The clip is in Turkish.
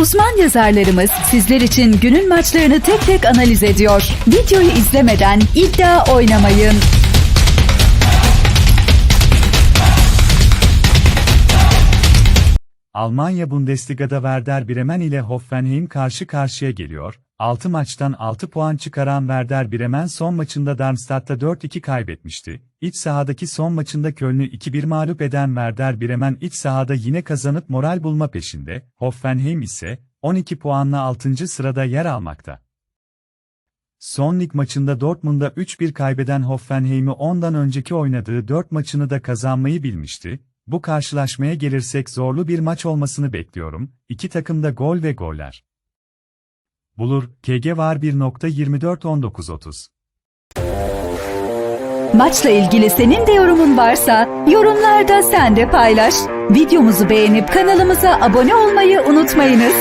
Uzman yazarlarımız sizler için günün maçlarını tek tek analiz ediyor. Videoyu izlemeden iddia oynamayın. Almanya Bundesliga'da Werder Bremen ile Hoffenheim karşı karşıya geliyor. 6 maçtan 6 puan çıkaran Werder Bremen son maçında Darmstadt'ta 4-2 kaybetmişti. İç sahadaki son maçında Köln'ü 2-1 mağlup eden Werder Bremen iç sahada yine kazanıp moral bulma peşinde. Hoffenheim ise 12 puanla 6. sırada yer almakta. Son lig maçında Dortmund'a 3-1 kaybeden Hoffenheim'i ondan önceki oynadığı 4 maçını da kazanmayı bilmişti. Bu karşılaşmaya gelirsek zorlu bir maç olmasını bekliyorum. İki takım da gol ve goller. Bulur, KG var 1.24-19.30. Maçla ilgili senin de yorumun varsa yorumlarda sen de paylaş. Videomuzu beğenip kanalımıza abone olmayı unutmayınız.